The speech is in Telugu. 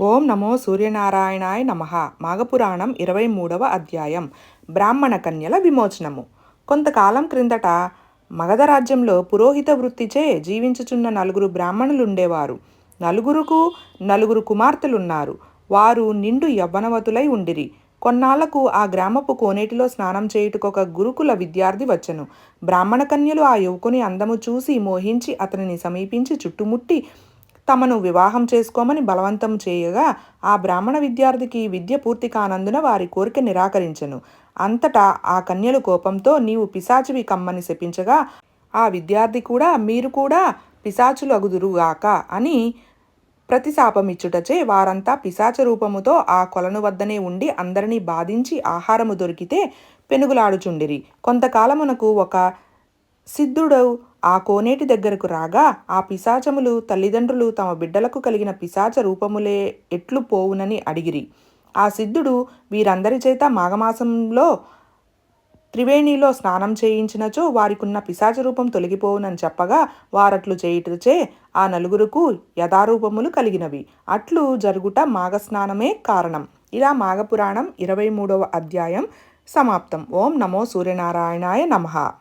ఓం నమో సూర్యనారాయణాయ నమ. మాఘపురాణం ఇరవై మూడవ అధ్యాయం. బ్రాహ్మణ కన్యల విమోచనము. కొంతకాలం క్రిందట మగధ రాజ్యంలో పురోహిత వృత్తిచే జీవించుచున్న నలుగురు బ్రాహ్మణులుండేవారు. నలుగురుకు నలుగురు కుమార్తెలున్నారు. వారు నిండు యవ్వనవతులై ఉండిరి. కొన్నాళ్ళకు ఆ గ్రామపు కోనేటిలో స్నానం చేయుటకొక గురుకుల విద్యార్థి వచ్చెను. బ్రాహ్మణ కన్యలు ఆ యువకుని అందము చూసి మోహించి అతనిని సమీపించి చుట్టుముట్టి తమను వివాహం చేసుకోమని బలవంతం చేయగా ఆ బ్రాహ్మణ విద్యార్థికి విద్య పూర్తి కానందున వారి కోరిక నిరాకరించెను. అంతటా ఆ కన్యలు కోపంతో నీవు పిశాచివి కమ్మని శపించగా ఆ విద్యార్థి కూడా మీరు కూడా పిశాచులు అగుదురుగాక అని ప్రతిశాపమిచ్చుటచే వారంతా పిశాచ రూపముతో ఆ కొలను వద్దనే ఉండి అందరినీ బాధించి ఆహారము దొరికితే పెనుగులాడుచుండిరి. కొంతకాలమునకు ఒక సిద్ధుడు ఆ కోనేటి దగ్గరకు రాగా ఆ పిశాచములు తల్లిదండ్రులు తమ బిడ్డలకు కలిగిన పిశాచ రూపములే ఎట్లు పోవునని అడిగిరి. ఆ సిద్ధుడు వీరందరి చేత మాఘమాసంలో త్రివేణిలో స్నానం చేయించినచో వారికున్న పిశాచ రూపం తొలగిపోవునని చెప్పగా వారట్లు చేయుటచే ఆ నలుగురుకు యథారూపములు కలిగినవి. అట్లు జరుగుట మాఘస్నానమే కారణం. ఇలా మాఘపురాణం ఇరవై మూడవ అధ్యాయం సమాప్తం. ఓం నమో సూర్యనారాయణాయ నమః.